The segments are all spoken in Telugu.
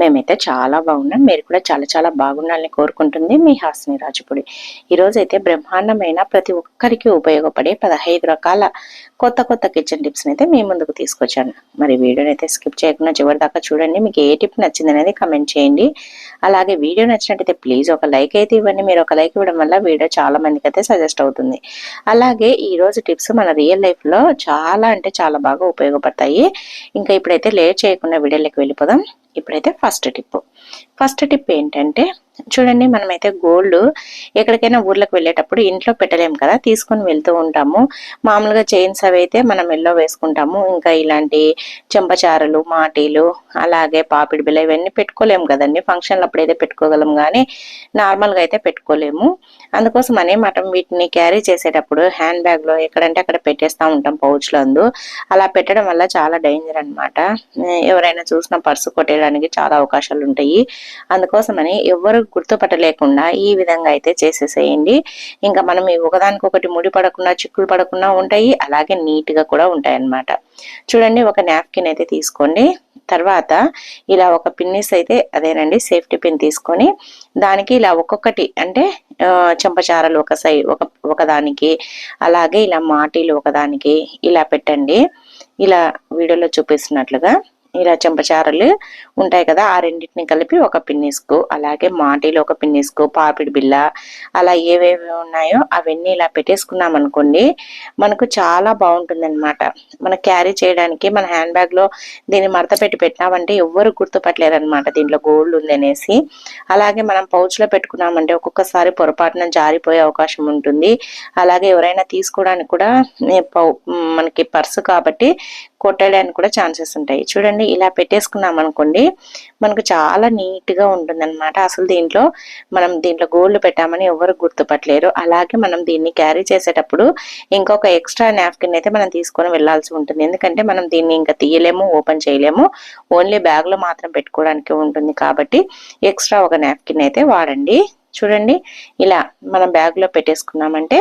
మేమైతే చాలా బాగున్నాం. మీరు కూడా చాలా చాలా బాగుండాలని కోరుకుంటుంది మీ హాస్ని రాజుపుడి. ఈరోజు అయితే బ్రహ్మాండమైన ప్రతి ఒక్కరికి ఉపయోగపడే పదహైదు రకాల కొత్త కొత్త కిచెన్ టిప్స్ని అయితే మీ ముందుకు తీసుకొచ్చాను. మరి వీడియోని అయితే స్కిప్ చేయకుండా చివరి దాకా చూడండి. మీకు ఏ టిప్ నచ్చింది అనేది కమెంట్ చేయండి. అలాగే వీడియో నచ్చినట్టయితే ప్లీజ్ ఒక లైక్ అయితే ఇవ్వండి. మీరు ఒక లైక్ ఇవ్వడం వల్ల వీడియో చాలా మందికి అయితే సజెస్ట్ అవుతుంది. అలాగే ఈరోజు టిప్స్ మన రియల్ లైఫ్లో చాలా అంటే చాలా బాగా ఉపయోగపడతాయి. ఇంకా ఇప్పుడైతే లేట్ చేయకుండా వీడియోలోకి వెళ్ళిపోదాం. ఇప్పుడైతే ఫస్ట్ టిప్ ఫస్ట్ టిప్ ఏంటంటే చూడండి మనమైతే గోల్డ్ ఎక్కడికైనా ఊర్లకు వెళ్ళేటప్పుడు ఇంట్లో పెట్టలేము కదా తీసుకొని వెళ్తూ ఉంటాము. మామూలుగా చైన్స్ అవి అయితే మనం ఎల్లో వేసుకుంటాము. ఇంకా ఇలాంటి చెంపచారలు మాటీలు అలాగే పాపిడి బిల్ల ఇవన్నీ పెట్టుకోలేము కదండి. ఫంక్షన్లు అప్పుడైతే పెట్టుకోగలం కానీ నార్మల్గా అయితే పెట్టుకోలేము. అందుకోసం అనే వీటిని క్యారీ చేసేటప్పుడు హ్యాండ్ బ్యాగ్లో ఎక్కడంటే అక్కడ పెట్టేస్తూ ఉంటాం పౌచ్లో అందు. అలా పెట్టడం వల్ల చాలా డేంజర్ అనమాట ఎవరైనా చూసిన పర్సు కొట్టేయడానికి చాలా అవకాశాలు ఉంటాయి అందుకోసమని ఎవరు గుర్తుపట్టలేకుండా ఈ విధంగా అయితే చేసేసేయండి. ఇంకా మనం ఈ ఒకదానికొకటి ముడి పడకుండా చిక్కులు పడకుండా ఉంటాయి. అలాగే నీట్గా కూడా ఉంటాయి అన్నమాట చూడండి ఒక నాప్కిన్ అయితే తీసుకోండి. తర్వాత ఇలా ఒక పిన్నిస్ అయితే అదేనండి సేఫ్టీ పిన్ తీసుకొని దానికి ఇలా ఒక్కొక్కటి అంటే చెంపచారలు ఒక సై ఒక ఒకదానికి అలాగే ఇలా మాటీలు ఒకదానికి ఇలా పెట్టండి. ఇలా వీడియోలో చూపిస్తున్నట్లుగా ఇలా చెంపచారలు ఉంటాయి కదా ఆ రెండింటిని కలిపి ఒక పిన్నిస్కు అలాగే మాటీలు ఒక పిన్నిస్కు పాపిడి బిల్ల అలా ఏవేవి ఉన్నాయో అవన్నీ ఇలా పెట్టేసుకున్నాం అనుకోండి మనకు చాలా బాగుంటుంది అనమాట మన క్యారీ చేయడానికి మన హ్యాండ్ బ్యాగ్లో దీన్ని మడత పెట్టి పెట్టినామంటే ఎవ్వరు గుర్తుపట్టలేరు అనమాట దీంట్లో గోల్డ్ ఉంది అనేసి అలాగే మనం పౌచ్లో పెట్టుకున్నామంటే ఒక్కొక్కసారి పొరపాటున జారిపోయే అవకాశం ఉంటుంది. అలాగే ఎవరైనా తీసుకోవడానికి కూడా మనకి పర్సు కాబట్టి కొట్టడానికి కూడా ఛాన్సెస్ ఉంటాయి. చూడండి ఇలా పెట్టేసుకున్నాం అనుకోండి మనకు చాలా నీట్గా ఉంటుంది అనమాట అసలు దీంట్లో మనం దీంట్లో గోల్డ్ పెట్టామని ఎవరు గుర్తుపట్టలేరు. అలాగే మనం దీన్ని క్యారీ చేసేటప్పుడు ఇంకొక ఎక్స్ట్రా నాప్కిన్ అయితే మనం తీసుకొని వెళ్ళాల్సి ఉంటుంది. ఎందుకంటే మనం దీన్ని ఇంకా తీయలేము ఓపెన్ చేయలేము. ఓన్లీ బ్యాగ్లో మాత్రం పెట్టుకోవడానికి ఉంటుంది కాబట్టి ఎక్స్ట్రా ఒక నాప్కిన్ అయితే వాడండి. చూడండి. ఇలా మనం బ్యాగ్లో పెట్టేసుకున్నామంటే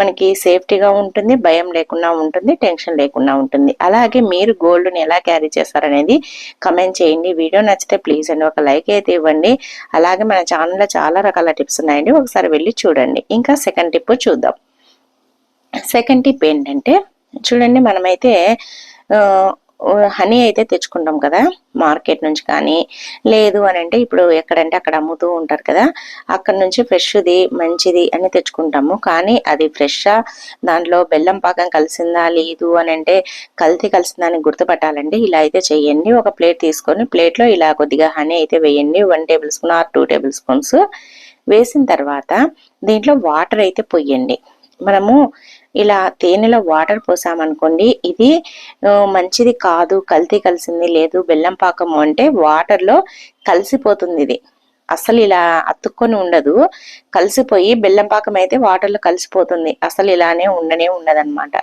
మనకి సేఫ్టీగా ఉంటుంది భయం లేకుండా ఉంటుంది టెన్షన్ లేకుండా ఉంటుంది. అలాగే మీరు గోల్డ్ని ఎలా క్యారీ చేస్తారనేది కమెంట్ చేయండి. వీడియో నచ్చితే ప్లీజ్ అండి ఒక లైక్ అయితే ఇవ్వండి. అలాగే మన ఛానల్లో చాలా రకాల టిప్స్ ఉన్నాయండి ఒకసారి వెళ్ళి చూడండి. ఇంకా సెకండ్ టిప్ చూద్దాం. సెకండ్ టిప్ ఏంటంటే చూడండి మనమైతే హనీ అయితే తెచ్చుకుంటాం కదా మార్కెట్ నుంచి కానీ. లేదు అని అంటే ఇప్పుడు ఎక్కడంటే అక్కడ అమ్ముతూ ఉంటారు కదా అక్కడ నుంచి ఫ్రెష్ది మంచిది అని తెచ్చుకుంటాము. కానీ అది ఫ్రెష్గా దాంట్లో బెల్లం పాకం కలిసిందా లేదు అని అంటే కల్తీ కలిసిందా అని గుర్తుపట్టాలండి. ఇలా అయితే చేయండి. ఒక ప్లేట్ తీసుకొని ప్లేట్లో ఇలా కొద్దిగా హనీ అయితే వేయండి. One tablespoon or two tablespoons వేసిన తర్వాత దీంట్లో వాటర్ అయితే పొయ్యండి మనము ఇలా తేనెలో వాటర్ పోసామనుకోండి ఇది మంచిది కాదు కల్తీ కలిసింది లేదు బెల్లం పాకము అంటే వాటర్లో కలిసిపోతుంది ఇది. అసలు ఇలా అతుక్కొని ఉండదు కలిసిపోయి బెల్లం పాకం అయితే వాటర్లో కలిసిపోతుంది. అసలు ఇలానే ఉండనే ఉండదన్నమాట.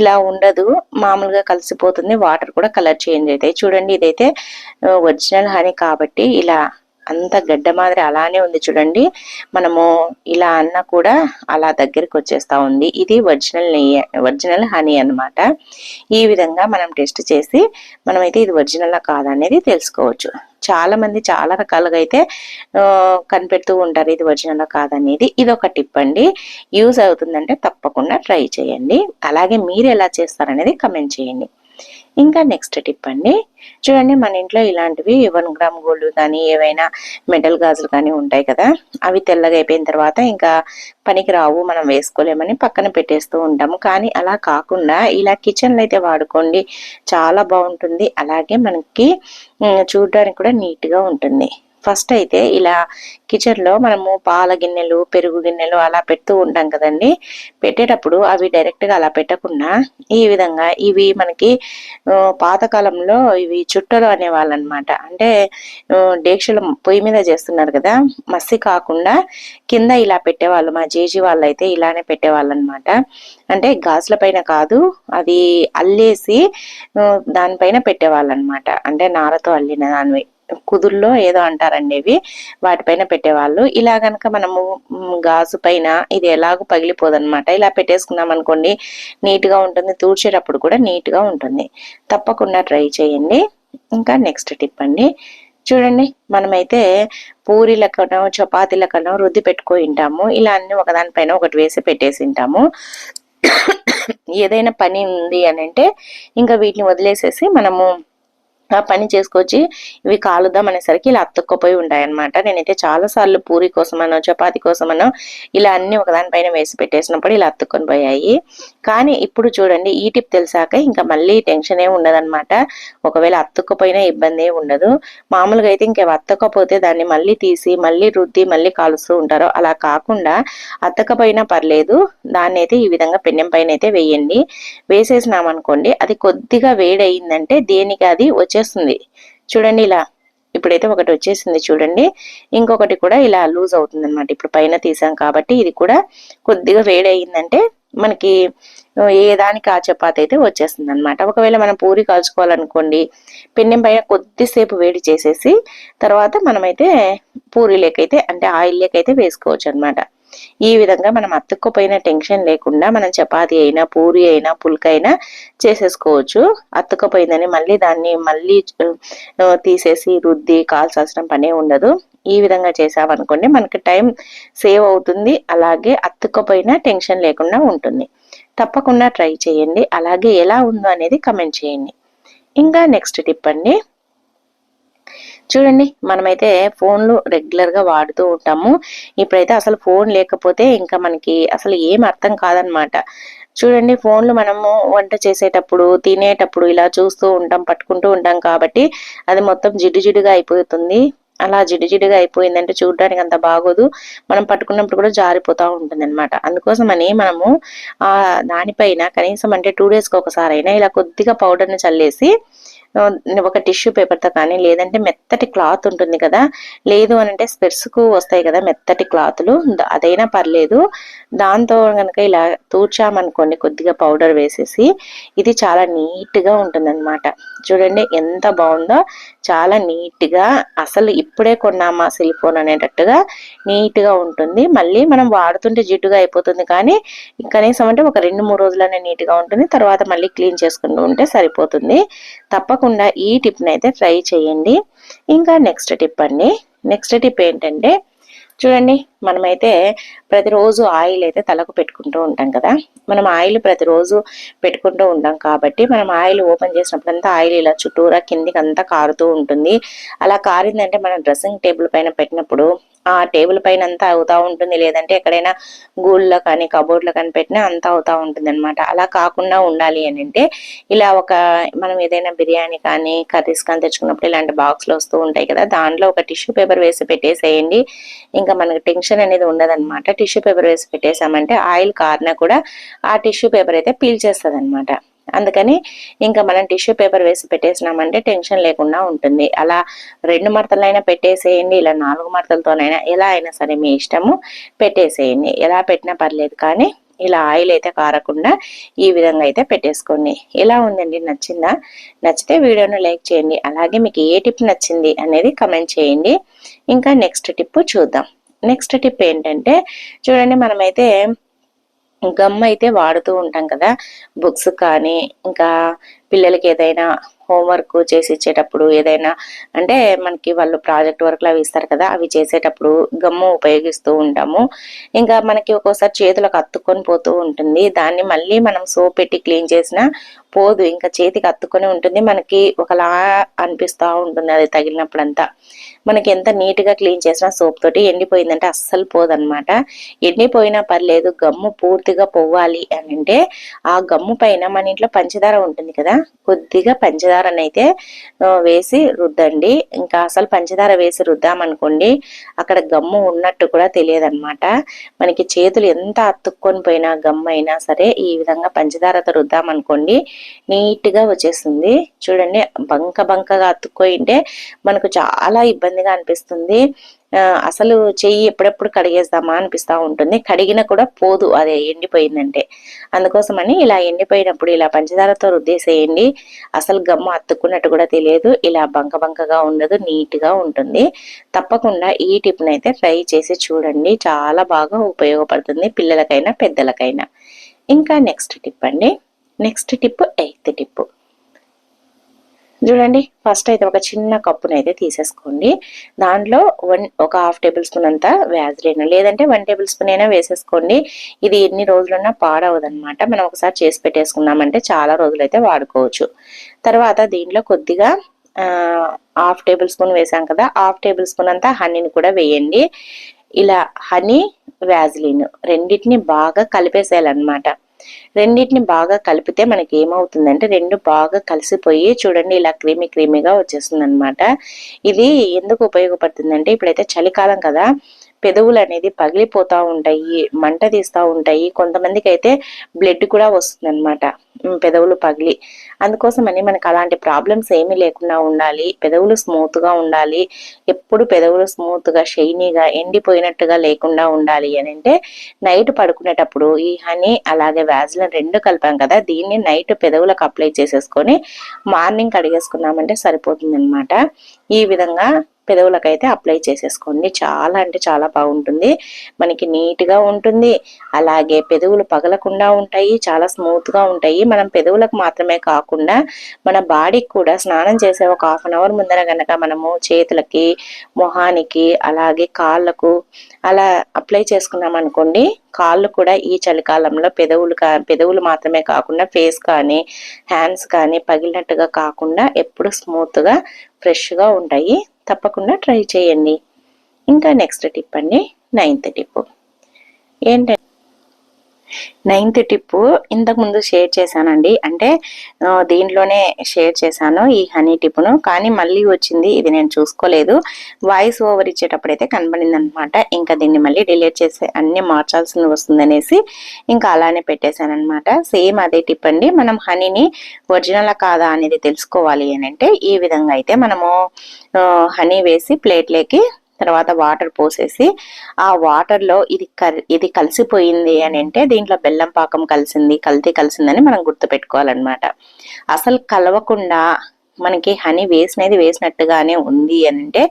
ఇలా ఉండదు మామూలుగా కలిసిపోతుంది వాటర్ కూడా కలర్ చేంజ్ అవుతాయి. చూడండి ఇదైతే ఒరిజినల్ హనీ కాబట్టి ఇలా అంత గడ్డ మాదిరి అలానే ఉంది చూడండి. మనము ఇలా అన్న కూడా అలా దగ్గరికి వచ్చేస్తా ఉంది. ఇది ఒరిజినల్ నెయ్యి ఒరిజినల్ హనీ అనమాట ఈ విధంగా మనం టెస్ట్ చేసి మనమైతే ఇది ఒరిజినల్ కాదనేది తెలుసుకోవచ్చు. చాలా మంది చాలా రకాలుగా అయితే కనిపెడుతూ ఉంటారు ఇది ఒరిజినల్ కాదనేది. ఇది ఒక టిప్ అండి. యూజ్ అవుతుందంటే తప్పకుండా ట్రై చేయండి. అలాగే మీరు ఎలా చేస్తారనేది కమెంట్ చేయండి. ఇంకా నెక్స్ట్ టిప్ అండి. చూడండి మన ఇంట్లో ఇలాంటివి వన్ గ్రామ్ గోల్డ్ కానీ ఏవైనా మెటల్ గాజులు కానీ ఉంటాయి కదా అవి తెల్లగా అయిపోయిన తర్వాత ఇంకా పనికి రావు మనం వేసుకోలేమని పక్కన పెట్టేస్తూ ఉంటాము. కానీ అలా కాకుండా ఇలా కిచెన్లో అయితే వాడుకోండి. చాలా బాగుంటుంది. అలాగే మనకి చూడడానికి కూడా నీట్గా ఉంటుంది. ఫస్ట్ అయితే ఇలా కిచెన్లో మనము పాల గిన్నెలు పెరుగు గిన్నెలు అలా పెడుతూ ఉంటాం కదండి. పెట్టేటప్పుడు అవి డైరెక్ట్గా అలా పెట్టకుండా ఈ విధంగా ఇవి మనకి పాతకాలంలో ఇవి చుట్టలు అనేవాళ్ళు అనమాట అంటే డేక్షలు పొయ్యి మీద చేస్తున్నారు కదా మస్సి కాకుండా కింద ఇలా పెట్టేవాళ్ళు. మా జేజీ వాళ్ళు అయితే ఇలానే పెట్టేవాళ్ళు అనమాట అంటే గాజుల పైన కాదు అది అల్లేసి దానిపైన పెట్టేవాళ్ళు అనమాట అంటే నారతో అల్లిన దానివి. కుదుల్లో ఏదో అంటారండి ఇవి వాటిపైన పెట్టేవాళ్ళు. ఇలా కనుక మనము గాజు పైన ఇది ఎలాగో పగిలిపోదన్నమాట. ఇలా పెట్టేసుకున్నాం అనుకోండి నీట్గా ఉంటుంది. తూడ్చేటప్పుడు కూడా నీట్గా ఉంటుంది. తప్పకుండా ట్రై చేయండి. ఇంకా నెక్స్ట్ టిప్ అండి. చూడండి మనమైతే పూరీలకనో చపాతీలకనో రుద్ది పెట్టుకో ఉంటాము ఇలా అన్ని ఒకదానిపైన ఒకటి వేసి పెట్టేసి ఉంటాము ఏదైనా పని ఉంది అని అంటే ఇంకా వీటిని వదిలేసేసి మనము ఆ పని చేసుకొచ్చి ఇవి కాలుద్దాం అనేసరికి ఇలా అతుక్కపోయి ఉంటాయన్నమాట. నేనైతే చాలా సార్లు పూరి కోసమనో చపాతి కోసమనో ఇలా అన్ని ఒకదానిపైన వేసి పెట్టేసినప్పుడు ఇలా అతుక్కొని పోయాయి. కానీ ఇప్పుడు చూడండి ఈ టిప్ తెలిసాక ఇంకా మళ్ళీ టెన్షన్ ఏ ఉండదన్నమాట. ఒకవేళ అతుక్కపోయినా ఇబ్బంది ఏ ఉండదు. మామూలుగా అయితే ఇంకా అతకపోతే దాన్ని మళ్ళీ తీసి మళ్ళీ రుద్ది మళ్ళీ కాలుస్తూ ఉంటారు. అలా కాకుండా అతకపోయినా పర్లేదు దాన్ని అయితే ఈ విధంగా పెన్నెం పైన అయితే వేయండి. వేసేసినాం అనుకోండి అది కొద్దిగా వేడయిందంటే దేనికి అది వచ్చే వచ్చేస్తుంది. చూడండి ఇలా ఇప్పుడైతే ఒకటి వచ్చేసింది చూడండి. ఇంకొకటి కూడా ఇలా లూజ్ అవుతుంది అనమాట ఇప్పుడు పైన తీసాం కాబట్టి ఇది కూడా కొద్దిగా వేడి అయిందంటే మనకి ఏ దానికి ఆ చపాతి అయితే వచ్చేస్తుంది అనమాట ఒకవేళ మనం పూరి కాల్చుకోవాలనుకోండి పెన్నెం పైన కొద్దిసేపు వేడి చేసేసి తర్వాత మనమైతే పూరి లేకైతే అంటే ఆయిల్ లేకైతే వేసుకోవచ్చు అన్నమాట ఈ విధంగా మనం అతుక్కుపోయిన టెన్షన్ లేకుండా మనం చపాతి అయినా పూరి అయినా పుల్క అయినా చేసేసుకోవచ్చు. అతుక్కుపోయిందని మళ్ళీ దాన్ని మళ్ళీ తీసేసి రుద్ది కాల్చాల్సిన పనే ఉండదు. ఈ విధంగా చేసామనుకోండి మనకి టైం సేవ్ అవుతుంది. అలాగే అతుక్కుపోయిన టెన్షన్ లేకుండా ఉంటుంది. తప్పకుండా ట్రై చేయండి. అలాగే ఎలా ఉందో అనేది కమెంట్ చేయండి. ఇంకా నెక్స్ట్ టిప్ అండి. చూడండి మనమైతే ఫోన్లు రెగ్యులర్గా వాడుతూ ఉంటాము. ఇప్పుడైతే అసలు ఫోన్ లేకపోతే ఇంకా మనకి అసలు ఏం అర్థం కాదనమాట. చూడండి ఫోన్లు మనము వంట చేసేటప్పుడు తినేటప్పుడు ఇలా చూస్తూ ఉంటాం పట్టుకుంటూ ఉంటాం కాబట్టి అది మొత్తం జిడ్డు జిడ్డుగా అయిపోతుంది. అలా జిడ్డు జిడ్డుగా అయిపోయిందంటే చూడడానికి అంత బాగోదు. మనం పట్టుకున్నప్పుడు కూడా జారిపోతా ఉంటుంది అనమాట అందుకోసమని మనము ఆ దానిపైన కనీసం అంటే టూ డేస్కి ఒకసారి అయినా ఇలా కొద్దిగా పౌడర్ని చల్లేసి ఒక టిష్యూ పేపర్తో కానీ లేదంటే మెత్తటి క్లాత్ ఉంటుంది కదా లేదు అని అంటే స్పెర్స్కు వస్తాయి కదా మెత్తటి క్లాతులు అదైనా పర్లేదు. దాంతో కనుక ఇలా తూర్చామనుకోండి కొద్దిగా పౌడర్ వేసేసి ఇది చాలా నీట్గా ఉంటుందన్నమాట. చూడండి ఎంత బాగుందో. చాలా నీట్గా అసలు ఇప్పుడే కొన్నామా సెల్ ఫోన్ అనేటట్టుగా నీట్గా ఉంటుంది. మళ్ళీ మనం వాడుతుంటే జిడ్డుగా అయిపోతుంది కానీ కనీసం అంటే ఒక రెండు మూడు రోజులనే నీట్గా ఉంటుంది. తర్వాత మళ్ళీ క్లీన్ చేసుకుంటూ ఉంటే సరిపోతుంది. తప్పకుండా ఈ టిప్ని అయితే ట్రై చేయండి. ఇంకా నెక్స్ట్ టిప్ అండి. నెక్స్ట్ టిప్ ఏంటంటే చూడండి మనమైతే ప్రతిరోజు ఆయిల్ అయితే తలకు పెట్టుకుంటూ ఉంటాం కదా. మనం ఆయిల్ ప్రతిరోజు పెట్టుకుంటూ ఉంటాం కాబట్టి మనం ఆయిల్ ఓపెన్ చేసినప్పుడంతా ఆయిల్ ఇలా చుట్టూరా కిందికి అంతా కారుతూ ఉంటుంది. అలా కారిందంటే మనం డ్రెస్సింగ్ టేబుల్ పైన పెట్టినప్పుడు ఆ టేబుల్ పైన అంతా అవుతా ఉంటుంది. లేదంటే ఎక్కడైనా గూళ్ళలో కానీ కబోర్డ్లో కానీ పెట్టినా అంతా అవుతా ఉంటుంది అనమాట అలా కాకుండా ఉండాలి అని అంటే ఇలా ఒక మనం ఏదైనా బిర్యానీ కానీ కర్రీస్ కానీ తెచ్చుకున్నప్పుడు ఇలాంటి బాక్స్లు వస్తూ ఉంటాయి కదా దాంట్లో ఒక టిష్యూ పేపర్ వేసి పెట్టేసేయండి. ఇంకా మనకి టెన్షన్ అనేది ఉండదన్నమాట. టిష్యూ పేపర్ వేసి పెట్టేసామంటే ఆయిల్ కారినా కూడా ఆ టిష్యూ పేపర్ అయితే పీల్చేస్తుంది అనమాట అందుకని ఇంకా మనం టిష్యూ పేపర్ వేసి పెట్టేసినామంటే టెన్షన్ లేకుండా ఉంటుంది. అలా రెండు మడతలైనా పెట్టేసేయండి ఇలా నాలుగు మడతలతోనైనా ఎలా అయినా సరే మీ ఇష్టము పెట్టేసేయండి. ఎలా పెట్టినా పర్లేదు కానీ ఇలా ఆయిల్ అయితే కారకుండా ఈ విధంగా అయితే పెట్టేసుకోండి. ఎలా ఉందండి? నచ్చిందా? నచ్చితే వీడియోను లైక్ చేయండి. అలాగే మీకు ఏ టిప్ నచ్చింది అనేది కమెంట్ చేయండి. ఇంకా నెక్స్ట్ టిప్ చూద్దాం. నెక్స్ట్ టిప్ ఏంటంటే చూడండి మనమైతే గమ్ అయితే వాడుతూ ఉంటాం కదా బుక్స్ కానీ ఇంకా పిల్లలకి ఏదైనా హోంవర్క్ చేసి ఇచ్చేటప్పుడు ఏదైనా అంటే మనకి వాళ్ళు ప్రాజెక్ట్ వర్క్లు అవి ఇస్తారు కదా అవి చేసేటప్పుడు గమ్ము ఉపయోగిస్తూ ఉంటాము. ఇంకా మనకి ఒక్కోసారి చేతులకు అత్తుకొని పోతూ ఉంటుంది. దాన్ని మళ్ళీ మనం సోప్ పెట్టి క్లీన్ చేసినా పోదు. ఇంకా చేతికి అత్తుకొని ఉంటుంది. మనకి ఒకలా అనిపిస్తూ ఉంటుంది అది తగిలినప్పుడంతా. మనకి ఎంత నీట్గా క్లీన్ చేసినా సోప్ తోటి ఎండిపోయిందంటే అస్సలు పోదనమాట ఎండిపోయినా పర్లేదు గమ్ము పూర్తిగా పోవాలి అని అంటే ఆ గమ్ము పైన మన ఇంట్లో పంచదార ఉంటుంది కదా కొద్దిగా పంచదారనైతే అయితే వేసి రుద్దండి. ఇంకా అసలు పంచదార వేసి రుద్దామనుకోండి అక్కడ గమ్ము ఉన్నట్టు కూడా తెలియదన్నమాట. మనకి చేతులు ఎంత అతుక్కొని పోయినా గమ్ము అయినా సరే ఈ విధంగా పంచదారతో రుద్దామనుకోండి నీట్గా వచ్చేస్తుంది. చూడండి బంక బంకగా అతుక్కోయింటే మనకు చాలా ఇబ్బంది ఇబ్బందిగా అనిపిస్తుంది. అసలు చెయ్యి ఎప్పుడెప్పుడు కడిగేస్తామా అనిపిస్తా ఉంటుంది. కడిగినా కూడా పోదు అదే ఎండిపోయిందంటే. అందుకోసమని ఇలా ఎండిపోయినప్పుడు ఇలా పంచదారతో రుద్దేసేయండి. అసలు గమ్ము అత్తుకున్నట్టు కూడా తెలియదు. ఇలా బంక బంకగా ఉండదు నీట్గా ఉంటుంది. తప్పకుండా ఈ టిప్ని అయితే ట్రై చేసి చూడండి. చాలా బాగా ఉపయోగపడుతుంది పిల్లలకైనా పెద్దలకైనా. ఇంకా నెక్స్ట్ టిప్ అండి. Next tip eighth tip. చూడండి ఫస్ట్ అయితే ఒక చిన్న కప్పును అయితే తీసేసుకోండి. దాంట్లో వన్ ఒక హాఫ్ టేబుల్ స్పూన్ అంతా వ్యాజ్లైన్ లేదంటే వన్ టేబుల్ స్పూన్ అయినా వేసేసుకోండి. ఇది ఎన్ని రోజులన్నా పాడవదనమాట మనం ఒకసారి చేసి పెట్టేసుకున్నామంటే చాలా రోజులు అయితే వాడుకోవచ్చు. తర్వాత దీంట్లో కొద్దిగా ఆ, హాఫ్ టేబుల్ స్పూన్ వేసాం కదా హాఫ్ టేబుల్ స్పూన్ అంతా హనీని కూడా వేయండి. ఇలా హనీ వ్యాజ్లిన్ రెండింటిని బాగా కలిపేసేయాలన్నమాట. రెండింటిని బాగా కలిపితే మనకి ఏమవుతుందంటే రెండు బాగా కలిసిపోయి చూడండి ఇలా క్రీమీ క్రీమీగా వచ్చేస్తుంది అనమాట ఇది ఎందుకు ఉపయోగపడుతుందంటే ఇప్పుడైతే చలికాలం కదా పెదవులు అనేది పగిలిపోతూ ఉంటాయి మంట తీస్తూ ఉంటాయి. కొంతమందికి అయితే బ్లడ్ కూడా వస్తుంది అనమాట పెదవులు పగిలి. అందుకోసమని మనకు అలాంటి ప్రాబ్లమ్స్ ఏమీ లేకుండా ఉండాలి. పెదవులు స్మూత్గా ఉండాలి. ఎప్పుడు పెదవులు స్మూత్గా షైనీగా ఎండిపోయినట్టుగా లేకుండా ఉండాలి అని అంటే నైట్ పడుకునేటప్పుడు ఈ హనీ అలాగే వ్యాజ్లిన్ రెండు కలిపాం కదా దీన్ని నైట్ పెదవులకు అప్లై చేసేసుకొని మార్నింగ్ కడిగేసుకున్నామంటే సరిపోతుంది అనమాట ఈ విధంగా పెదవులకైతే అప్లై చేసేసుకోండి. చాలా అంటే చాలా బాగుంటుంది. మనకి నీట్గా ఉంటుంది. అలాగే పెదవులు పగలకుండా ఉంటాయి. చాలా స్మూత్గా ఉంటాయి. మనం పెదవులకు మాత్రమే కాకుండా మన బాడీకి కూడా స్నానం చేసే ఒక హాఫ్ అన్ అవర్ ముందర గనక మనము చేతులకి మొహానికి అలాగే కాళ్ళకు అలా అప్లై చేసుకున్నాం అనుకోండి కాళ్ళు కూడా ఈ చలికాలంలో పెదవులు కా పెదవులు మాత్రమే కాకుండా ఫేస్ కానీ హ్యాండ్స్ కానీ పగిలినట్టుగా కాకుండా ఎప్పుడు స్మూత్గా ఫ్రెష్గా ఉంటాయి. తప్పకుండా ట్రై చేయండి. ఇంకా నెక్స్ట్ టిప్ అండి నైన్త్ టిప్ ఏంటంటే నైన్త్ టిప్ ఇంతకు ముందు షేర్ చేశానండి. అంటే దీంట్లోనే షేర్ చేశాను ఈ హనీ టిప్ను కానీ మళ్ళీ వచ్చింది ఇది నేను చూసుకోలేదు. వాయిస్ ఓవర్ ఇచ్చేటప్పుడు అయితే కనబడింది అనమాట ఇంకా దీన్ని మళ్ళీ డిలీట్ చేసి అన్ని మార్చాల్సి వస్తుందనేసి ఇంకా అలానే పెట్టేశాను అనమాట సేమ్ అదే టిప్ అండి. మనం హనీని ఒరిజినల్ కాదా అనేది తెలుసుకోవాలి అని అంటే ఈ విధంగా అయితే మనము హనీ వేసి ప్లేట్లోకి తర్వాత వాటర్ పోసేసి ఆ వాటర్లో ఇది ఇది కలిసిపోయింది అని అంటే దీంట్లో బెల్లం పాకం కలిసింది కల్తీ కలిసిందని మనం గుర్తు పెట్టుకోవాలన్నమాట అసలు కలవకుండా మనకి హనీ వేసినది వేసినట్టుగానే ఉంది అని అంటే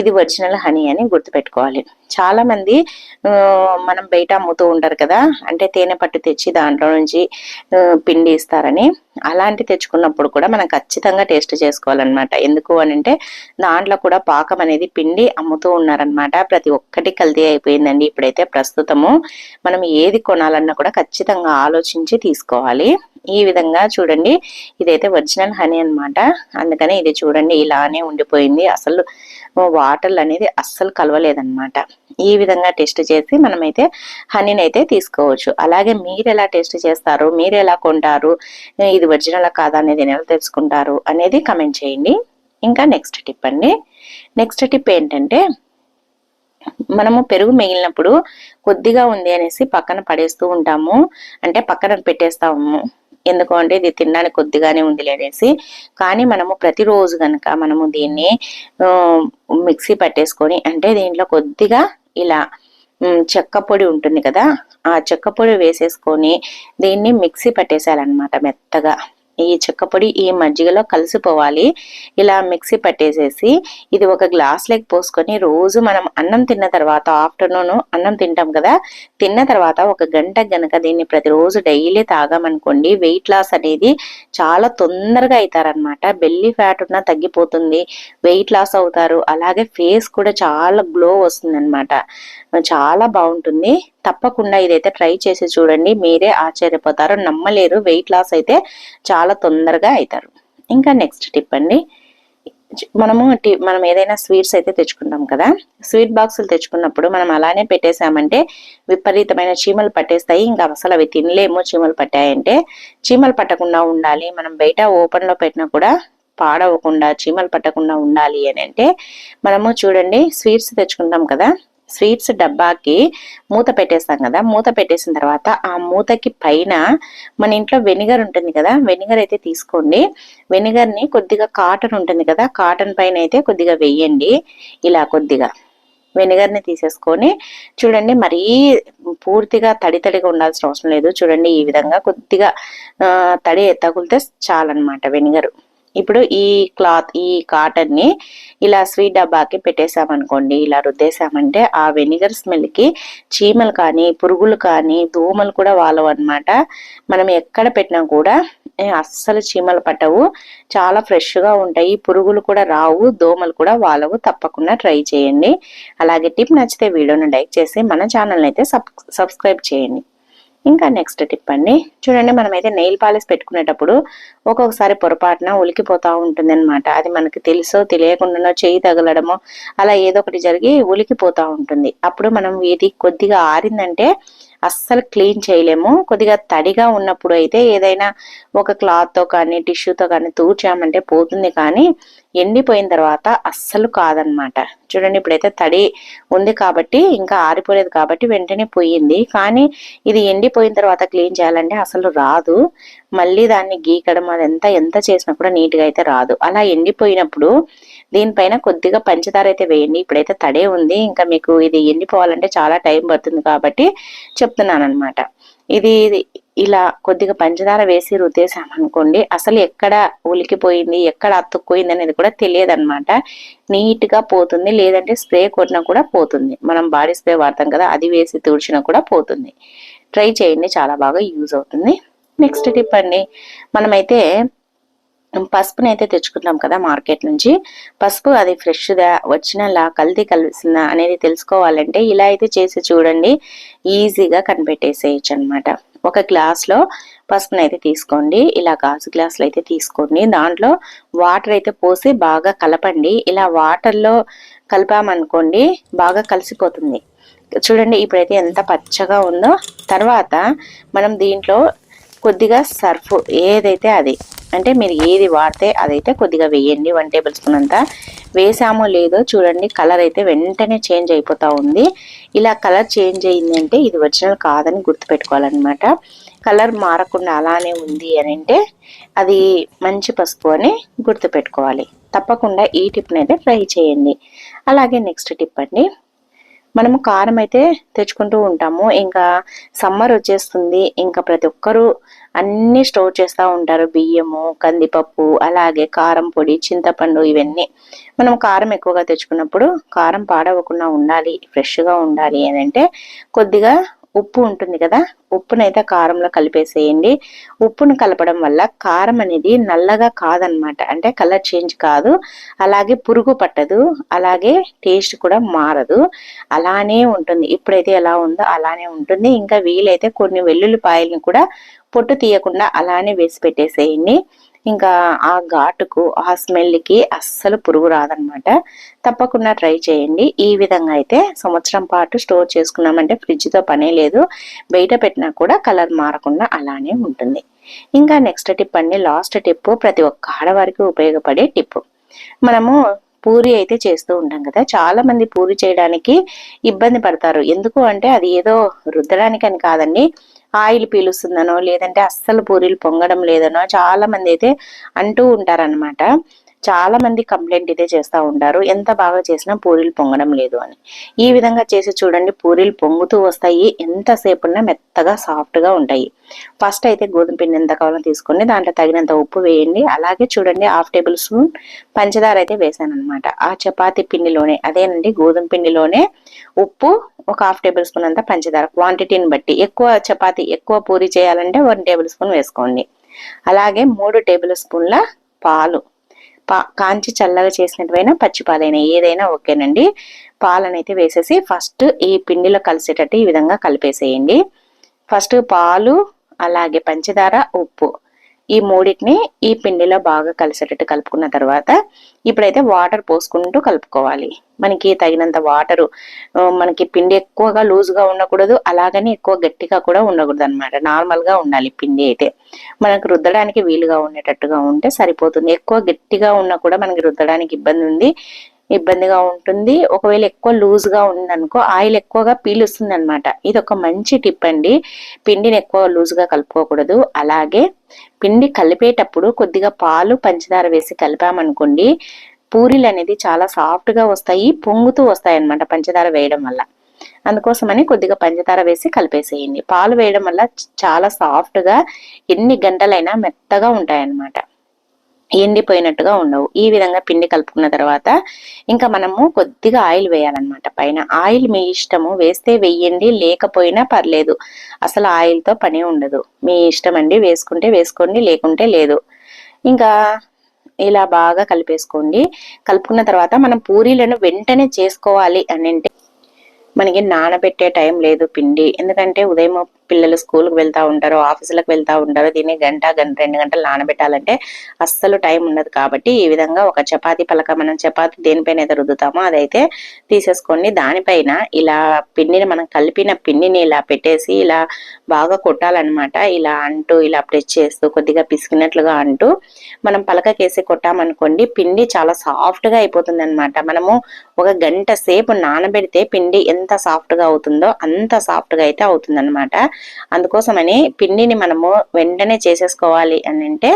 ఇది ఒరిజినల్ హనీ అని గుర్తుపెట్టుకోవాలి. చాలా మంది మనం బయట అమ్ముతూ ఉంటారు కదా అంటే తేనె పట్టు తెచ్చి దాంట్లో నుంచి పిండి ఇస్తారని. అలాంటి తెచ్చుకున్నప్పుడు కూడా మనం ఖచ్చితంగా టేస్ట్ చేసుకోవాలన్నమాట. ఎందుకు అని అంటే దాంట్లో కూడా పాకం అనేది పిండి అమ్ముతూ ఉన్నారనమాట ప్రతి ఒక్కటి కల్తీ అయిపోయిందండి ఇప్పుడైతే ప్రస్తుతము. మనం ఏది కొనాలన్నా కూడా ఖచ్చితంగా ఆలోచించి తీసుకోవాలి. ఈ విధంగా చూడండి. ఇదైతే ఒరిజినల్ హనీ అన్నమాట. అందుకని ఇది చూడండి ఇలానే ఉండిపోయింది. అసలు వాటర్ అనేది అస్సలు కలవలేదన్నమాట. ఈ విధంగా టెస్ట్ చేసి మనమైతే హనీని అయితే తీసుకోవచ్చు. అలాగే మీరు ఎలా టెస్ట్ చేస్తారు మీరు ఎలా కొంటారు ఇది ఒరిజినల్ కాదా అనేది ఎలా తెలుసుకుంటారు అనేది కమెంట్ చేయండి. ఇంకా నెక్స్ట్ టిప్ అండి. నెక్స్ట్ టిప్ ఏంటంటే మనము పెరుగు మిగిలినప్పుడు కొద్దిగా ఉంది అనేసి పక్కన పడేస్తూ ఉంటాము. అంటే పక్కన పెట్టేస్తాము. ఎందుకు అంటే ఇది తినడానికి కొద్దిగానే ఉంది అనేసి. కానీ మనము ప్రతిరోజు కనుక మనము దీన్ని మిక్సీ పట్టేసుకొని అంటే దీంట్లో కొద్దిగా ఇలా చెక్క పొడి ఉంటుంది కదా ఆ చెక్క పొడి వేసేసుకొని దీన్ని మిక్సీ పట్టేసేయాలన్నమాట మెత్తగా. ఈ చెక్క పొడి ఈ మజ్జిగలో కలిసిపోవాలి. ఇలా మిక్సీ పట్టేసేసి ఇది ఒక గ్లాస్ లెక్ పోసుకొని రోజు మనం అన్నం తిన్న తర్వాత ఆఫ్టర్నూన్ అన్నం తింటాం కదా తిన్న తర్వాత ఒక గంట గనక దీన్ని ప్రతిరోజు డైలీ తాగామనుకోండి వెయిట్ లాస్ అనేది చాలా తొందరగా అవుతారనమాట బెల్లి ఫ్యాట్ ఉన్నా తగ్గిపోతుంది వెయిట్ లాస్ అవుతారు. అలాగే ఫేస్ కూడా చాలా గ్లో వస్తుంది అనమాట చాలా బాగుంటుంది. తప్పకుండా ఇదైతే ట్రై చేసి చూడండి. మీరే ఆశ్చర్యపోతారు. నమ్మలేరు. వెయిట్ లాస్ అయితే చాలా తొందరగా అవుతారు ఇంకా నెక్స్ట్ టిప్ అండి. మనము మనం ఏదైనా స్వీట్స్ అయితే తెచ్చుకుంటాం కదా. స్వీట్ బాక్సులు తెచ్చుకున్నప్పుడు మనం అలానే పెట్టేసామంటే విపరీతమైన చీమలు పట్టేస్తాయి. ఇంకా అసలు అవి తినలేము చీమలు పట్టాయంటే. చీమలు పట్టకుండా ఉండాలి. మనం బయట ఓపెన్లో పెట్టినా కూడా పాడవకుండా చీమలు పట్టకుండా ఉండాలి అని అంటే మనము చూడండి స్వీట్స్ తెచ్చుకుంటాం కదా. స్వీట్స్ డబ్బాకి మూత పెట్టేస్తాం కదా. మూత పెట్టేసిన తర్వాత ఆ మూతకి పైన మన ఇంట్లో వెనిగర్ ఉంటుంది కదా. వెనిగర్ అయితే తీసుకోండి. వెనిగర్ని కొద్దిగా కాటన్ ఉంటుంది కదా. కాటన్ పైన అయితే కొద్దిగా వెయ్యండి ఇలా కొద్దిగా వెనిగర్ని తీసేసుకొని చూడండి మరీ పూర్తిగా తడి తడిగా ఉండాల్సిన అవసరం లేదు. చూడండి ఈ విధంగా కొద్దిగా తడి తగులితే చాలన్నమాట వెనిగర్. ఇప్పుడు ఈ క్లాత్ ఈ కాటన్ని ఇలా స్వీట్ డబ్బాకి పెట్టేసామనుకోండి ఇలా రుద్దేశామంటే ఆ వెనిగర్ స్మెల్కి చీమలు కానీ పురుగులు కానీ దోమలు కూడా వాలవు అన్నమాట మనం ఎక్కడ పెట్టినా కూడా అస్సలు చీమలు పట్టవు. చాలా ఫ్రెష్గా ఉంటాయి. పురుగులు కూడా రావు దోమలు కూడా వాలవు. తప్పకుండా ట్రై చేయండి. అలాగే టిప్ నచ్చితే వీడియోని లైక్ చేసి మన ఛానల్ అయితే సబ్ సబ్స్క్రైబ్ చేయండి. ఇంకా నెక్స్ట్ టిప్ అండి. చూడండి మనమైతే నెయిల్ పాలిష్ పెట్టుకునేటప్పుడు ఒక్కొక్కసారి పొరపాటున ఉలికిపోతూ ఉంటుంది అనమాట అది మనకి తెలుసో తెలియకుండానో చేయి తగలడమో అలా ఏదో ఒకటి జరిగి ఉలికిపోతూ ఉంటుంది. అప్పుడు మనం ఇది కొద్దిగా ఆరిందంటే అస్సలు క్లీన్ చేయలేము. కొద్దిగా తడిగా ఉన్నప్పుడు అయితే ఏదైనా ఒక క్లాత్తో కానీ టిష్యూతో కానీ తూర్చామంటే పోతుంది కానీ ఎండిపోయిన తర్వాత అస్సలు కాదనమాట చూడండి ఇప్పుడైతే తడి ఉంది కాబట్టి ఇంకా ఆరిపోలేదు కాబట్టి వెంటనే పోయింది. కానీ ఇది ఎండిపోయిన తర్వాత క్లీన్ చేయాలంటే అసలు రాదు. మళ్ళీ దాన్ని గీకడం అదంతా ఎంత చేసినా కూడా నీట్గా అయితే రాదు. అలా ఎండిపోయినప్పుడు దీనిపైన కొద్దిగా పంచదార అయితే వేయండి. ఇప్పుడైతే తడే ఉంది. ఇంకా మీకు ఇది ఎండిపోవాలంటే చాలా టైం పడుతుంది కాబట్టి చెప్తున్నాను అనమాట ఇది ఇలా కొద్దిగా పంచదార వేసి రుద్దేశామనుకోండి అసలు ఎక్కడ ఉలికిపోయింది ఎక్కడ అతుక్కుపోయింది అనేది కూడా తెలియదు అనమాట నీట్గా పోతుంది లేదంటే స్ప్రే కొట్టినా కూడా పోతుంది. మనం బాడీ స్ప్రే వాడతాం కదా అది వేసి తుడిచినా కూడా పోతుంది. ట్రై చేయండి చాలా బాగా యూజ్ అవుతుంది. నెక్స్ట్ టిప్ అండి మనమైతే పసుపుని అయితే తెచ్చుకుంటాం కదా మార్కెట్ నుంచి. పసుపు అది ఫ్రెష్గా వచ్చినలా కల్తీ కలిసిందా అనేది తెలుసుకోవాలంటే ఇలా అయితే చేసి చూడండి ఈజీగా కనిపెట్టేసేయచ్చు అనమాట ఒక గ్లాస్లో పసుపుని అయితే తీసుకోండి. ఇలా గాజు గ్లాసులు అయితే తీసుకోండి. దాంట్లో వాటర్ అయితే పోసి బాగా కలపండి. ఇలా వాటర్లో కలిపామనుకోండి బాగా కలిసిపోతుంది. చూడండి ఇప్పుడైతే ఎంత పచ్చగా ఉందో. తర్వాత మనం దీంట్లో కొద్దిగా సర్ఫ్ ఏదైతే అది అంటే మీరు ఏది వాడితే అదైతే కొద్దిగా వేయండి. వన్ టేబుల్ స్పూన్ అంతా. వేసామో లేదో చూడండి. కలర్ అయితే వెంటనే చేంజ్ అయిపోతూ ఉంది. ఇలా కలర్ చేంజ్ అయిందంటే ఇది ఒరిజినల్ కాదని గుర్తుపెట్టుకోవాలన్నమాట. కలర్ మారకుండా అలానే ఉంది అని అంటే అది మంచి పసుపు అని గుర్తుపెట్టుకోవాలి. తప్పకుండా ఈ టిప్ని అయితే ట్రై చేయండి. అలాగే నెక్స్ట్ టిప్ అండి. మనము కారం అయితే తెచ్చుకుంటూ ఉంటాము. ఇంకా సమ్మర్ వచ్చేస్తుంది. ఇంకా ప్రతి ఒక్కరూ అన్ని స్టోర్ చేస్తూ ఉంటారు. బియ్యము కందిపప్పు అలాగే కారం పొడి చింతపండు ఇవన్నీ. మనం కారం ఎక్కువగా తెచ్చుకున్నప్పుడు కారం పాడవకుండా ఉండాలి ఫ్రెష్గా ఉండాలి అని అంటే కొద్దిగా ఉప్పు ఉంటుంది కదా ఉప్పునైతే కారంలో కలిపేసేయండి. ఉప్పును కలపడం వల్ల కారం అనేది నల్లగా కాదనమాట. అంటే కలర్ చేంజ్ కాదు. అలాగే పురుగు పట్టదు. అలాగే టేస్ట్ కూడా మారదు. అలానే ఉంటుంది. ఇప్పుడైతే ఎలా ఉందో అలానే ఉంటుంది. ఇంకా వీలైతే కొన్ని వెల్లుల్లిపాయలను కూడా పొట్టు తీయకుండా అలానే వేసి పెట్టేసేయండి. ఇంకా ఆ ఘాటుకు ఆ స్మెల్కి అస్సలు పురుగు రాదనమాట తప్పకుండా ట్రై చేయండి. ఈ విధంగా అయితే సంవత్సరం పాటు స్టోర్ చేసుకున్నామంటే ఫ్రిడ్జ్తో పనే లేదు. బయట పెట్టినా కూడా కలర్ మారకుండా అలానే ఉంటుంది. ఇంకా నెక్స్ట్ టిప్ అండి లాస్ట్ టిప్ ప్రతి ఒక్క ఆడవారికి ఉపయోగపడే టిప్ మనము పూరి అయితే చేస్తూ ఉంటాం కదా చాలా మంది పూరి చేయడానికి ఇబ్బంది పడతారు. ఎందుకు అంటే అది ఏదో రుద్దడానికి అని కాదండి. ఆయిల్ పీలుస్తుందనో లేదంటే అస్సలు పూరీలు పొంగడం లేదనో చాలా మంది అయితే అంటూ ఉంటారన్నమాట. చాలా మంది కంప్లైంట్ ఇదే చేస్తూ ఉంటారు ఎంత బాగా చేసినా పూరీలు పొంగడం లేదు అని. ఈ విధంగా చేసి చూడండి పూరీలు పొంగుతూ వస్తాయి. ఎంతసేపున్నా మెత్తగా సాఫ్ట్గా ఉంటాయి. ఫస్ట్ అయితే గోధుమ పిండి ఎంత కావాలో తీసుకోండి. దాంట్లో తగినంత ఉప్పు వేయండి. అలాగే చూడండి హాఫ్ టేబుల్ స్పూన్ పంచదార అయితే వేసాను అనమాట ఆ చపాతి పిండిలోనే అదేనండి గోధుమ పిండిలోనే ఉప్పు ఒక హాఫ్ టేబుల్ స్పూన్ అంతా పంచదార. క్వాంటిటీని బట్టి. ఎక్కువ చపాతి ఎక్కువ పూరి చేయాలంటే వన్ టేబుల్ స్పూన్ వేసుకోండి. అలాగే మూడు టేబుల్ స్పూన్ల పాలు. కాంచి చల్లగా చేసినట్టువైనా పచ్చిపాలైనా ఏదైనా ఓకేనండి. పాలనైతే వేసేసి ఫస్ట్ ఈ పిండిలో కలిసేటట్టు ఈ విధంగా కలిపేసేయండి. ఫస్ట్ పాలు అలాగే పంచదార ఉప్పు ఈ మూడింటిని ఈ పిండిలో బాగా కలిసేటట్టు కలుపుకున్న తర్వాత ఇప్పుడైతే వాటర్ పోసుకుంటూ కలుపుకోవాలి. మనకి తగినంత వాటరు మనకి పిండి ఎక్కువగా లూజ్గా ఉండకూడదు అలాగని ఎక్కువ గట్టిగా కూడా ఉండకూడదు అనమాట నార్మల్గా ఉండాలి పిండి అయితే. మనకు రుద్దడానికి వీలుగా ఉండేటట్టుగా ఉంటే సరిపోతుంది. ఎక్కువ గట్టిగా ఉన్నా కూడా మనకి రుద్దడానికి ఇబ్బంది ఉంది. ఇబ్బందిగా ఉంటుంది. ఒకవేళ ఎక్కువ లూజ్గా ఉందనుకో ఆయిల్ ఎక్కువగా పీలుస్తుంది అనమాట ఇది ఒక మంచి టిప్ అండి. పిండిని ఎక్కువ లూజ్గా కలుపుకోకూడదు. అలాగే పిండి కలిపేటప్పుడు కొద్దిగా పాలు పంచదార వేసి కలిపామనుకోండి పూరీలు అనేది చాలా సాఫ్ట్గా వస్తాయి పొంగుతూ వస్తాయి అనమాట పంచదార వేయడం వల్ల. అందుకోసమని కొద్దిగా పంచదార వేసి కలిపేసేయండి. పాలు వేయడం వల్ల చాలా సాఫ్ట్గా ఎన్ని గంటలైనా మెత్తగా ఉంటాయన్నమాట. ఎండిపోయినట్టుగా ఉండవు. ఈ విధంగా పిండి కలుపుకున్న తర్వాత ఇంకా మనము కొద్దిగా ఆయిల్ వేయాలన్నమాట పైన. ఆయిల్ మీ ఇష్టము. వేస్తే వెయ్యండి లేకపోయినా పర్లేదు. అసలు ఆయిల్తో పని ఉండదు. మీ ఇష్టం అండి వేసుకుంటే వేసుకోండి లేకుంటే లేదు. ఇంకా ఇలా బాగా కలిపేసుకోండి. కలుపుకున్న తర్వాత మనం పూరీలను వెంటనే చేసుకోవాలి అని అంటే మనకి నానబెట్టే టైం లేదు పిండి. ఎందుకంటే ఉదయం పిల్లలు స్కూల్కి వెళ్తా ఉంటారు ఆఫీసులకు వెళ్తా ఉంటారు దీన్ని గంట గంట రెండు గంటలు నానబెట్టాలంటే అస్సలు టైం ఉండదు కాబట్టి ఈ విధంగా ఒక చపాతీ పలక మనం చపాతీ దేనిపైన అయితే రుద్దుతామో అదైతే తీసేసుకొని దానిపైన ఇలా పిండిని మనం కలిపిన పిండిని ఇలా పెట్టేసి ఇలా బాగా కొట్టాలన్నమాట. ఇలా అంటూ ఇలా ప్రెస్ చేస్తూ కొద్దిగా పిసికినట్లుగా అంటూ మనం పలకకేసి కొట్టామనుకోండి పిండి చాలా సాఫ్ట్గా అయిపోతుంది అనమాట మనము ఒక గంట సేపు నానబెడితే పిండి ఎంత సాఫ్ట్గా అవుతుందో అంత సాఫ్ట్గా అయితే అవుతుందన్నమాట. అందుకోసమని పిండిని మనము వెంటనే చేసేసుకోవాలి అని అంటే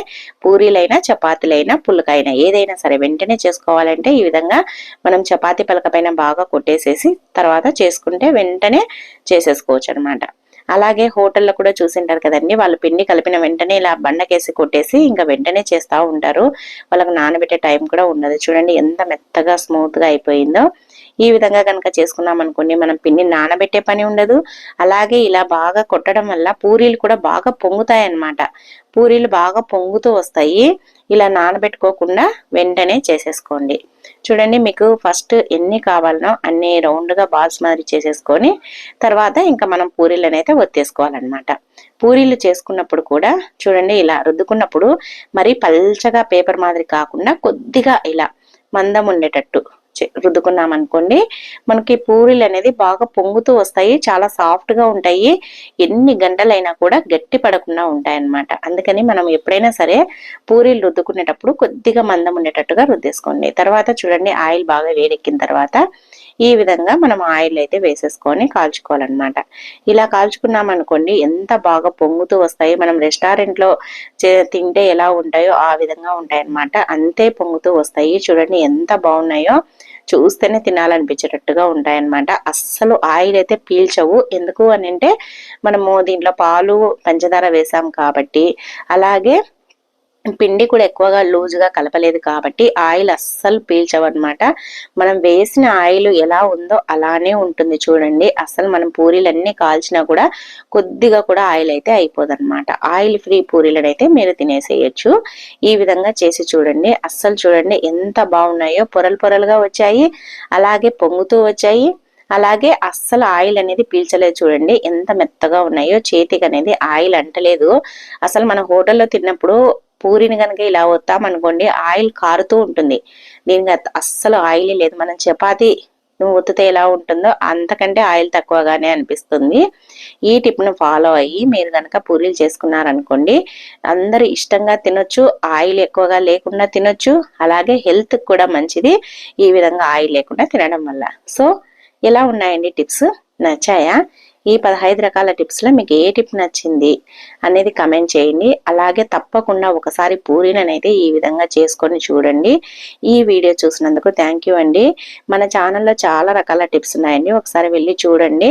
పూరీలైనా చపాతీలైనా పుల్లకైనా ఏదైనా సరే వెంటనే చేసుకోవాలంటే ఈ విధంగా మనం చపాతీ పలకపైన బాగా కొట్టేసేసి తర్వాత చేసుకుంటే వెంటనే చేసేసుకోవచ్చు అనమాట అలాగే హోటల్లో కూడా చూసింటారు కదండి. వాళ్ళు పిండి కలిపిన వెంటనే ఇలా బండకేసి కొట్టేసి ఇంకా వెంటనే చేస్తూ ఉంటారు. వాళ్ళకి నానబెట్టే టైం కూడా ఉండదు. చూడండి ఎంత మెత్తగా స్మూత్గా అయిపోయిందో. ఈ విధంగా కనుక చేసుకున్నాం అనుకోండి మనం పిండి నానబెట్టే పని ఉండదు. అలాగే ఇలా బాగా కొట్టడం వల్ల పూరీలు కూడా బాగా పొంగుతాయి అన్నమాట పూరీలు బాగా పొంగుతూ వస్తాయి. ఇలా నానబెట్టుకోకుండా వెంటనే చేసేసుకోండి. చూడండి మీకు ఫస్ట్ ఎన్ని కావాలనో అన్ని రౌండ్గా బాల్స్ మాదిరి చేసేసుకొని తర్వాత ఇంకా మనం పూరీలను అయితే ఒత్తేసుకోవాలన్నమాట. పూరీలు చేసుకున్నప్పుడు కూడా చూడండి ఇలా రుద్దుకున్నప్పుడు మరి పల్చగా పేపర్ మాదిరి కాకుండా కొద్దిగా ఇలా మందం ఉండేటట్టు రుద్దుకున్నాం అనుకోండి మనకి పూరీలు అనేది బాగా పొంగుతూ వస్తాయి చాలా సాఫ్ట్గా ఉంటాయి. ఎన్ని గంటలైనా కూడా గట్టి పడకుండా ఉంటాయి అన్నమాట అందుకని మనం ఎప్పుడైనా సరే పూరీలు రుద్దుకునేటప్పుడు కొద్దిగా మందం ఉండేటట్టుగా రుద్దేసుకోండి. తర్వాత చూడండి ఆయిల్ బాగా వేడెక్కిన తర్వాత ఈ విధంగా మనం ఆయిల్ అయితే వేసేసుకొని కాల్చుకోవాలన్నమాట. ఇలా కాల్చుకున్నాం అనుకోండి ఎంత బాగా పొంగుతూ వస్తాయి మనం రెస్టారెంట్లో తింటే ఎలా ఉంటాయో ఆ విధంగా ఉంటాయి అన్నమాట అంతే పొంగుతూ వస్తాయి. చూడండి ఎంత బాగున్నాయో చూస్తేనే తినాలనిపించేటట్టుగా ఉంటాయన్నమాట. అస్సలు ఆయిల్ అయితే పీల్చవు. ఎందుకు అని అంటే మనము దీంట్లో పాలు పంచదార వేసాం కాబట్టి. అలాగే పిండి కూడా ఎక్కువగా లూజ్గా కలపలేదు కాబట్టి ఆయిల్ అస్సలు పీల్చవన్నమాట. మనం వేసిన ఆయిల్ ఎలా ఉందో అలానే ఉంటుంది చూడండి. అస్సలు మనం పూరీలన్నీ కాల్చినా కూడా కొద్దిగా కూడా ఆయిల్ అయితే అయిపోదన్నమాట. ఆయిల్ ఫ్రీ పూరీలను అయితే మీరు తినేసేయచ్చు. ఈ విధంగా చేసి చూడండి. అస్సలు చూడండి ఎంత బాగున్నాయో. పొరలు పొరలుగా వచ్చాయి. అలాగే పొంగుతూ వచ్చాయి. అలాగే అస్సలు ఆయిల్ అనేది పీల్చలేదు చూడండి. ఎంత మెత్తగా ఉన్నాయో. చేతికి అనేది ఆయిల్ అంటలేదు. అసలు మన హోటల్లో తిన్నప్పుడు పూరిని కనుక ఇలా వత్తామనుకోండి ఆయిల్ కారుతూ ఉంటుంది. దీనికి అస్సలు ఆయిల్ లేదు. మనం చపాతి నువ్వు ఒత్తితే ఎలా ఉంటుందో అంతకంటే ఆయిల్ తక్కువగానే అనిపిస్తుంది. ఈ టిప్ను ఫాలో అయ్యి మీరు కనుక పూరీలు చేసుకున్నారనుకోండి అందరూ ఇష్టంగా తినొచ్చు ఆయిల్ ఎక్కువగా లేకుండా తినొచ్చు. అలాగే హెల్త్ కూడా మంచిది. ఈ విధంగా ఆయిల్ లేకుండా తినడం వల్ల. సో ఎలా ఉన్నాయండి టిప్స్? నచ్చాయా? ఈ పదహైదు రకాల టిప్స్లో మీకు ఏ టిప్ నచ్చింది అనేది కమెంట్ చేయండి. అలాగే తప్పకుండా ఒకసారి పూరిననైతే ఈ విధంగా చేసుకొని చూడండి. ఈ వీడియో చూసినందుకు థ్యాంక్ యూ అండి. మన ఛానల్లో చాలా రకాల టిప్స్ ఉన్నాయండి. ఒకసారి వెళ్ళి చూడండి.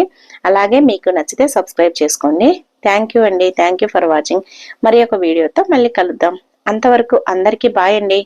అలాగే మీకు నచ్చితే సబ్స్క్రైబ్ చేసుకోండి. థ్యాంక్ యూ అండి. థ్యాంక్ యూ ఫర్ వాచింగ్ మరి ఒక వీడియోతో మళ్ళీ కలుద్దాం. అంతవరకు అందరికీ బాయ్ అండి.